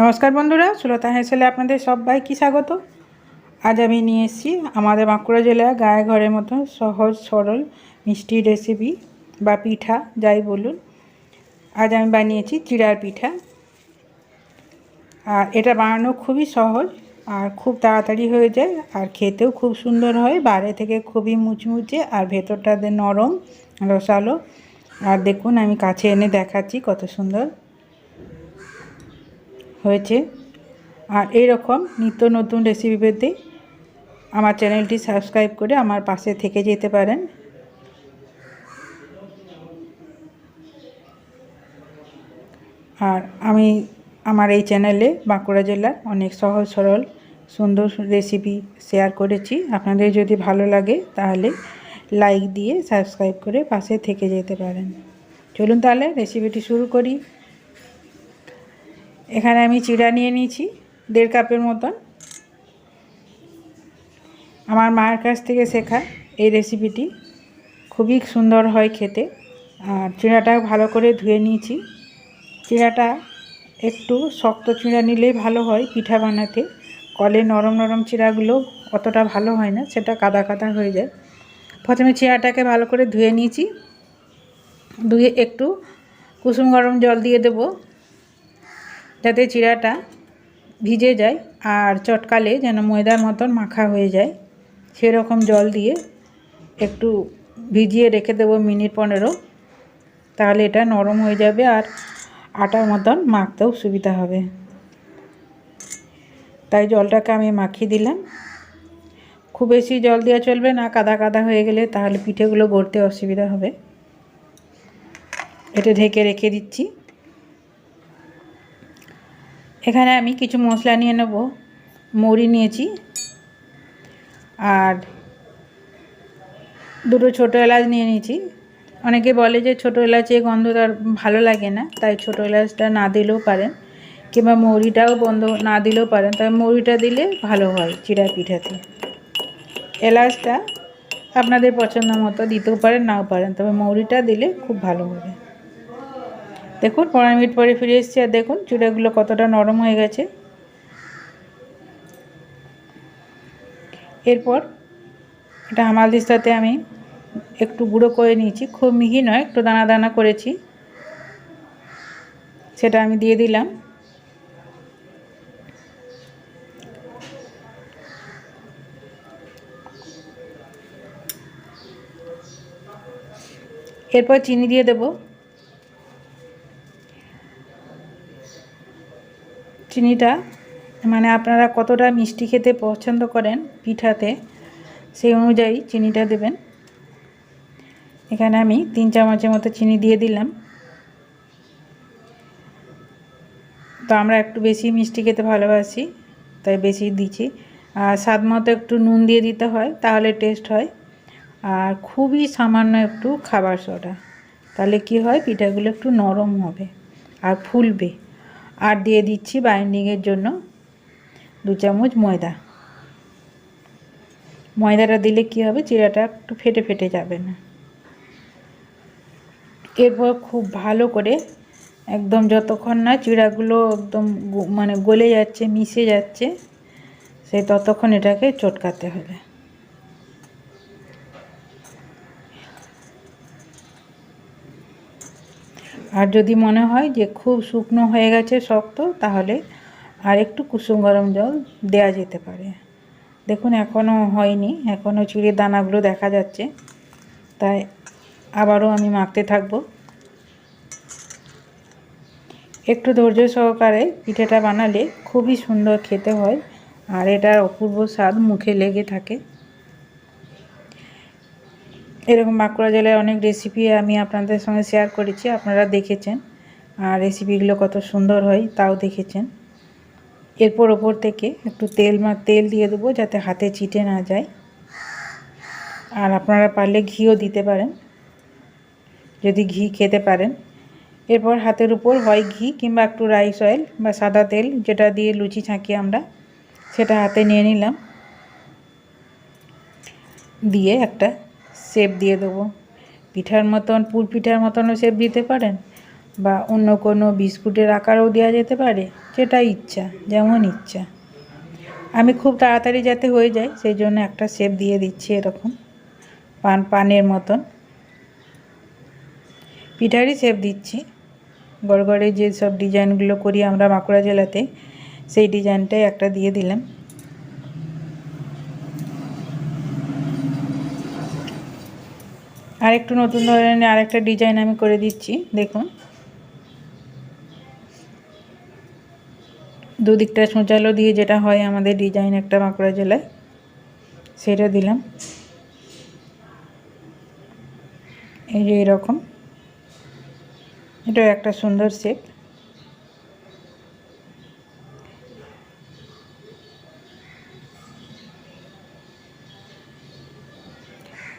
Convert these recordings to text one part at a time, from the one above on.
নমস্কার বন্ধুরা, সুলতা হেসেলে আপনাদের সবাইকে স্বাগত। আজ আমি নিয়ে এসেছি আমাদের বাঁকুড়া জেলার গায়ে ঘরের মতো সহজ, সরল, মিষ্টি রেসিপি বা পিঠা, যাই বলুন। আজ আমি বানিয়েছি চিড়ার পিঠা। আর এটা বানানো খুবই সহজ আর খুব তাড়াতাড়ি হয়ে যায় আর খেতেও খুব সুন্দর হয়। বাইরে থেকে খুবই মুচমুচে আর ভেতরটাতে নরম রসালো। আর দেখুন আমি কাছে এনে দেখাচ্ছি কত সুন্দর। হয়েছে। আর এই রকম নিত্য নতুন রেসিপি পেতে আমার চ্যানেলটি সাবস্ক্রাইব করে আমার পাশে থেকে যেতে পারেন। আর আমি, আমার এই চ্যানেলে বাঁকুড়া জেলার অনেক সহজ, সরল, সুন্দর রেসিপি শেয়ার করেছি। আপনাদের যদি ভালো লাগে তাহলে লাইক দিয়ে সাবস্ক্রাইব করে পাশে থেকে যেতে পারেন। চলুন তাহলে রেসিপিটি শুরু করি। এখানে আমি চিড়া নিয়ে নিয়েছি, দেড় কাপের মতন। আমার মায়ের কাছ থেকে শেখা এই রেসিপিটি খুবই সুন্দর হয় খেতে। আর চিড়াটা ভালো করে ধুয়ে নিয়েছি। চিড়াটা একটু শক্ত চিড়া নিলেই ভালো হয় পিঠা বানাতে। কলে নরম নরম চিড়াগুলো অতটা ভালো হয় না, সেটা কাদা কাদা হয়ে যায়। প্রথমে চিড়াটাকে ভালো করে ধুয়ে নিয়েছি। ধুয়ে একটু কুসুম গরম জল দিয়ে দেবো। যাতে চিড়াটা ভিজে যায় আর চটকালে যেন ময়দার মতন মাখা হয়ে যায়, সেরকম জল দিয়ে একটু ভিজিয়ে রেখে দেবো মিনিট পনেরো। তাহলে এটা নরম হয়ে যাবে আর আটার মতন মাখতেও সুবিধা হবে। তাই জলটাকে আমি মাখিয়ে দিলাম। খুব বেশি জল দেওয়া চলবে না, কাদা কাদা হয়ে গেলে তাহলে পিঠেগুলো গড়তে অসুবিধা হবে। এটা ঢেকে রেখে দিচ্ছি। এখানে আমি কিছু মশলা নিয়ে নেব। মৌরি নিয়েছি। আর দুটো ছোটো এলাচ নিয়ে নিয়েছি। অনেকে বলে যে ছোটো এলাচে গন্ধ তার ভালো লাগে না, তাই ছোটো এলাচটা না দিলেও পারেন কিংবা মৌরিটাও বন্ধ না দিলেও পারেন। তবে মৌরিটা দিলে ভালো হয় চিড়া পিঠাতে। এলাচটা আপনাদের পছন্দ মতো দিতেও পারেন, নাও পারেন, তবে মৌরিটা দিলে খুব ভালো হবে। দেখুন, পনেরো মিনিট পরে ফিরে এসেছি আর দেখুন চুড়াগুলো কতটা নরম হয়ে গেছে। এরপর এটা হামালদির সাথে আমি একটু গুঁড়ো করে নিয়েছি। খুব মিহি নয়, একটু দানা দানা করেছি। সেটা আমি দিয়ে দিলাম। এরপর চিনি দিয়ে দেবো। চিনিটা মানে আপনারা কতটা মিষ্টি খেতে পছন্দ করেন পিঠাতে, সেই অনুযায়ী চিনিটা দেবেন। এখানে আমি তিন চামচের মতো চিনি দিয়ে দিলাম। তো আমরা একটু বেশি মিষ্টি খেতে ভালোবাসি, তাই বেশি দিচ্ছি। আর স্বাদ মতো একটু নুন দিয়ে দিতে হয়, তাহলে টেস্ট হয়। আর খুবই সামান্য একটু খাবার সোডা, তাহলে কি হয়, পিঠাগুলো একটু নরম হবে আর ফুলবে। আর দিয়ে দিচ্ছি বাইন্ডিংয়ের জন্য দু চামচ ময়দা। ময়দাটা দিলে কি হবে? চিড়াটা একটু ফেটে ফেটে যাবে না। এরপর খুব ভালো করে একদম যতক্ষণ না চিড়াগুলো একদম মানে গলে যাচ্ছে, মিশে যাচ্ছে সেই ততক্ষণ এটাকে চটকাতে হবে। আর যদি মনে হয় যে খুব শুকনো হয়ে গেছে শক্ত, তাহলে আর একটু কুসুম গরম জল দেয়া যেতে পারে। দেখুন এখনও হয়নি এখনও চিড়ের দানাগুলো দেখা যাচ্ছে। তাই আবারও আমি মাখতে থাকব। একটু ধৈর্য সহকারে পিঠেটা বানালে খুবই সুন্দর খেতে হয়, আর এটার অপূর্ব স্বাদ মুখে লেগে থাকে। এরকম বাঁকুড়া জেলায় অনেক রেসিপি আমি আপনাদের সঙ্গে শেয়ার করেছি, আপনারা দেখেছেন। আর রেসিপিগুলো কত সুন্দর হয়, তাও দেখেছেন। এরপর ওপর থেকে একটু তেল মা, তেল দিয়ে দেবো যাতে হাতে চিটে না যায়। আর আপনারা পারলে ঘিও দিতে পারেন। যদি ঘি খেতে পারেন। এরপর হাতের উপর হয় ঘি কিংবা একটু রাইস অয়েল বা সাদা তেল, যেটা দিয়ে লুচি ছাঁকি আমরা, সেটা হাতে নিয়ে নিলাম। দিয়ে একটা শেপ দিয়ে দেবো। পিঠার মতন, পুর পিঠার মতনও শেপ দিতে পারেন বা অন্য কোনো বিস্কুটের আকারও দেওয়া যেতে পারে, যেটা ইচ্ছা, যেমন ইচ্ছা। আমি খুব তাড়াতাড়ি যাতে হয়ে যায়, সেই জন্য একটা শেপ দিয়ে দিচ্ছি এরকম, পান, পানের মতন। পিঠারই শেপ দিচ্ছি। গড়গড়ে যে সব ডিজাইনগুলো করি আমরা বাঁকুড়া জেলাতে, সেই ডিজাইনটাই একটা দিয়ে দিলাম। আর একটু নতুন ধরনের আরেকটা ডিজাইন আমি করে দিচ্ছি, দেখুন। দুদিকটা সোঁচালো দিয়ে যেটা হয় আমাদের ডিজাইন একটা বাঁকুড়া জেলায়, সেটা দিলাম। এই যে এরকম। এটা একটা সুন্দর শেপ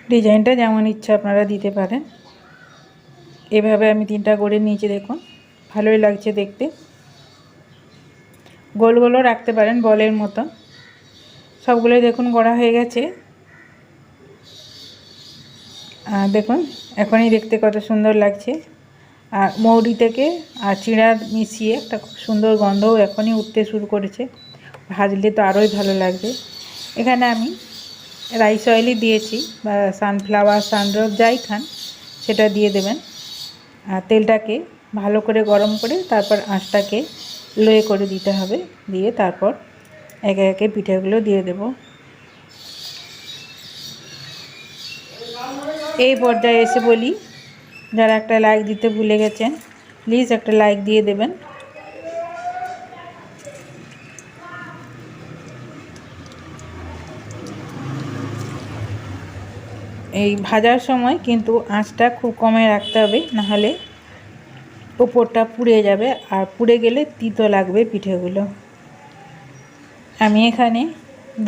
ডিজাইনটা যেমন ইচ্ছা আপনারা দিতে পারেন। এভাবে আমি তিনটা করে নিয়েছি দেখুন, ভালোই লাগছে দেখতে। গোল গোলও রাখতে পারেন বলের মতো। সবগুলোই দেখুন গড়া হয়ে গেছে। আর দেখুন, এখনই দেখতে কত সুন্দর লাগছে। আর মৌরি থেকে আর চিঁড়া মিশিয়ে একটা খুব সুন্দর গন্ধও এখনই উঠতে শুরু করেছে। ভাজলে তো আরোই ভালো লাগবে। এখানে আমি রাইস অয়েলই দিয়েছি বা সানফ্লাওয়ার সানড্রপ যাই খান, সেটা দিয়ে দেবেন। আর তেলটাকে ভালো করে গরম করে তারপর আঁচটাকে লোয়ে করে দিতে হবে। দিয়ে তারপর একে একে পিঠেগুলো দিয়ে দেব। এই পর্যায়ে এসে বলি, যারা একটা লাইক দিতে ভুলে গেছেন প্লিজ একটা লাইক দিয়ে দেবেন। এই ভাজার সময় কিন্তু আঁচটা খুব কমে রাখতে হবে, নাহলে ওপরটা পুড়ে যাবে আর পুড়ে গেলে তিতো লাগবে পিঠেগুলো। আমি এখানে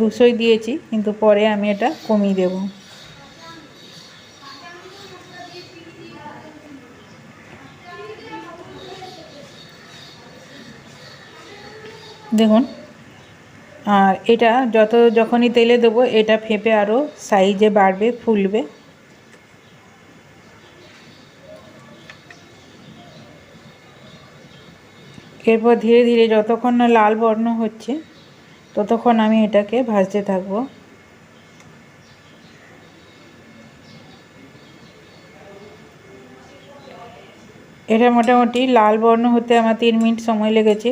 দুশোই দিয়েছি, কিন্তু পরে আমি এটা কমিয়ে দেব। দেখুন আর এটা যত যখনই তেলে দেবো, এটা ফেঁপে আরও সাইজে বাড়বে, ফুলবে। এরপর ধীরে ধীরে যতক্ষণ না লাল বর্ণ হচ্ছে, ততক্ষণ আমি এটাকে ভাজতে থাকব। এটা মোটামুটি লাল বর্ণ হতে আমার তিন মিনিট সময় লেগেছে।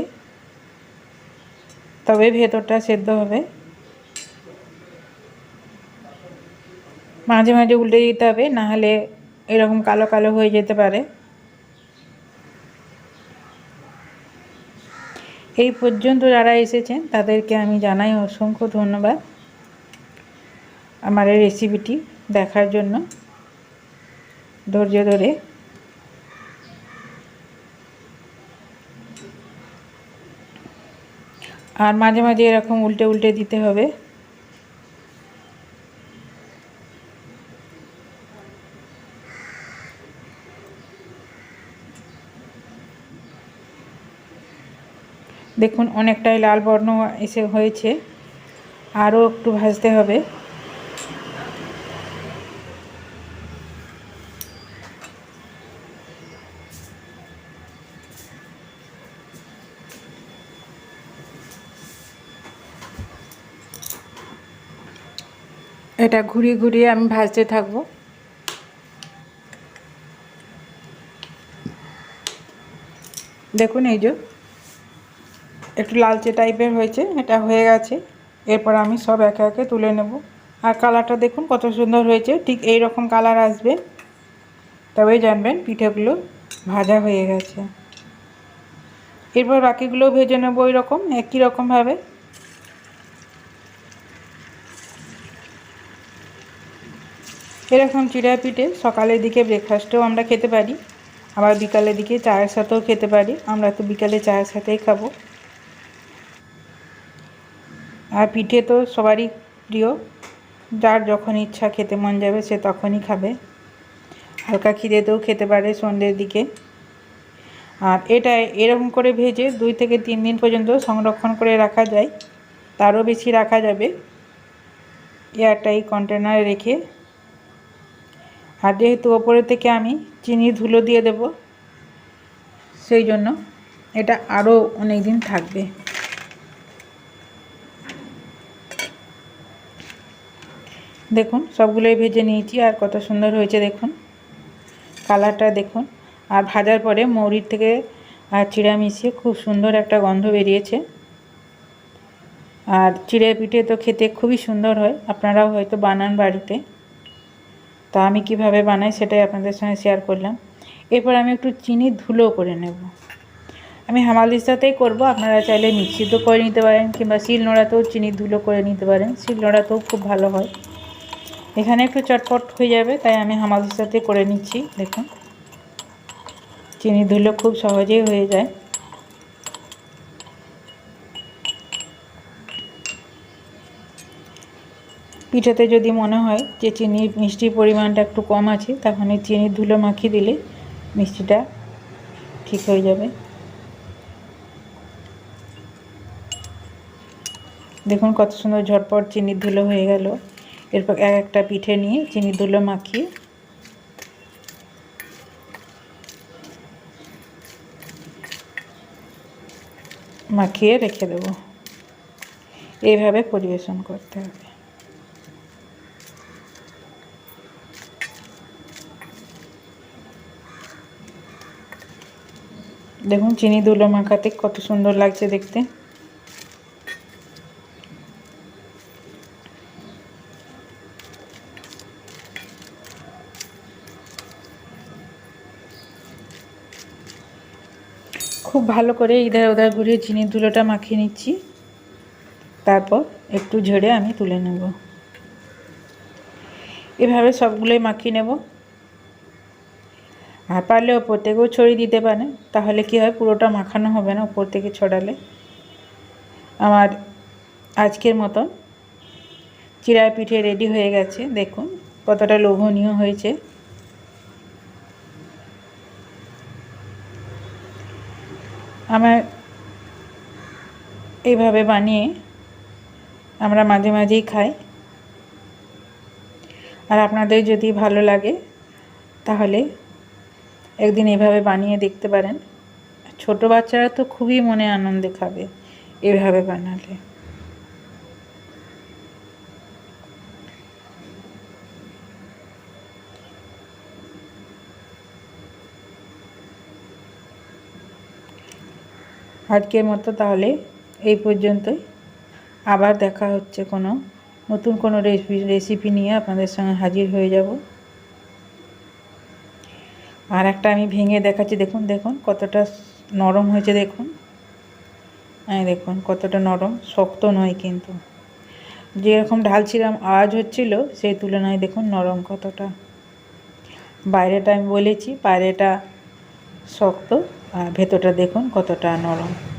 তবে ভেতরটা সেদ্ধ হবে। মাঝে মাঝে উল্টে দিতে হবে নাহলে এরকম কালো কালো হয়ে যেতে পারে। এই পর্যন্ত যারা এসেছেন, তাদেরকে আমি জানাই অসংখ্য ধন্যবাদ আমার এই রেসিপিটি দেখার জন্য। ধৈর্য ধরে আর মাঝে মাঝে এরকম উল্টে উল্টে দিতে হবে। দেখুন, অনেকটাই লাল বর্ণ এসে হয়েছে। আরও একটু ভাজতে হবে। এটা ঘুরিয়ে ঘুরিয়ে আমি ভাজতে থাকব। দেখুন এই যে, একটু লালচে টাইপের হয়েছে, এটা হয়ে গেছে। এরপর আমি সব একে একে তুলে নেব। আর কালারটা দেখুন কত সুন্দর হয়েছে, ঠিক এই রকম কালার আসবে। তবেই জানবেন, পিঠেগুলো ভাজা হয়ে গেছে। এরপর বাকিগুলো ভেজে নেব ওই রকম একই রকমভাবে এরকম চিড়া পিঠে সকালের দিকে ব্রেকফাস্টেও আমরা খেতে পারি, আবার বিকালের দিকে চায়ের সাথেও খেতে পারি। আমরা তো বিকালে চায়ের সাথেই খাব। আর পিঠে তো সবারই প্রিয়। যার যখন ইচ্ছা খেতে মন যাবে সে তখনই খাবে। হালকা খিদেতেও খেতে পারে সন্ধ্যের দিকে। আর এটা এরকম করে ভেজে দুই থেকে তিন দিন পর্যন্ত সংরক্ষণ করে রাখা যায়। তারও বেশি রাখা যাবে। এয়ারটাই কন্টেনারে রেখে আর যেহেতু ওপরে থেকে আমি চিনি ধুলো দিয়ে দেব। সেই জন্য এটা আরও অনেক দিন থাকবে। দেখুন, সবগুলোই ভেজে নিয়েছি আর কত সুন্দর হয়েছে দেখুন। কালারটা দেখুন। আর ভাজার পরে মৌরির থেকে আর চিড়া মিশিয়ে খুব সুন্দর একটা গন্ধ বেরিয়েছে। আর চিড়ে পিঠে তো খেতে খুবই সুন্দর হয়। আপনারাও হয়তো বানান বাড়িতে। তো আমি কীভাবে বানাই সেটাই আপনাদের সঙ্গে শেয়ার করলাম। এরপর আমি একটু চিনি ধুলো করে নেব। আমি হামালিসাতেই করব, আপনারা চাইলে মিক্সিতেও করে নিতে পারেন কিংবা শিল নোড়াতেও চিনি ধুলো করে নিতে পারেন, শিল নোড়াতেও খুব ভালো হয়। এখানে একটু চটপট হয়ে যাবে, তাই আমি হামালিসাতে করে নিচ্ছি, দেখুন। চিনি ধুলো খুব সহজেই হয়ে যায়। পিঠাতে যদি মনে হয় যে চিনির মিষ্টির পরিমাণটা একটু কম আছে, তখন চিনির ধুলো মাখিয়ে দিলে মিষ্টিটা ঠিক হয়ে যাবে। দেখুন কত সুন্দর ঝটপট চিনির ধুলো হয়ে গেল। এরপর এক একটা পিঠে নিয়ে চিনির ধুলো মাখিয়ে মাখিয়ে রেখে দেব। এইভাবে পরিবেশন করতে হবে। দেখুন, চিনি দুলো মাখাতে কত সুন্দর লাগছে দেখতে। খুব ভালো করে ইধার ওধার ঘুরিয়ে চিনির ধুলোটা মাখিয়ে নিচ্ছি। তারপর একটু ঝেড়ে আমি তুলে নেব। এভাবে সবগুলোই মাখিয়ে নেব। আর পারলে ওপর থেকেও ছড়িয়ে দিতে পারেন তাহলে কি হয়? পুরোটা মাখানো হবে না ওপর থেকে ছড়ালে? আমার আজকের মতন চিড়া পিঠে রেডি হয়ে গেছে। দেখুন কতটা লোভনীয় হয়েছে। আমার এইভাবে বানিয়ে আমরা মাঝে মাঝেই খাই। আর আপনাদের যদি ভালো লাগে, তাহলে একদিন এভাবে বানিয়ে দেখতে পারেন। ছোট বাচ্চারা তো খুবই মনে আনন্দে খাবে এভাবে বানালে। আজকের মতো তাহলে এই পর্যন্তই। আবার দেখা হচ্ছে কোনো নতুন কোনো রেসিপি রেসিপি নিয়ে আপনাদের সঙ্গে হাজির হয়ে যাব। আর একটা আমি ভেঙে দেখাচ্ছি, দেখুন দেখুন, কতটা নরম হয়েছে, দেখুন। হ্যাঁ দেখুন, কতটা নরম, শক্ত নয় কিন্তু। যেরকম ঢালছিলাম আওয়াজ হচ্ছিল, সেই তুলনায় দেখুন নরম কতটা। বাইরেটা আমি বলেছি, বাইরেটা শক্ত, আর ভেতরটা দেখুন কতটা নরম।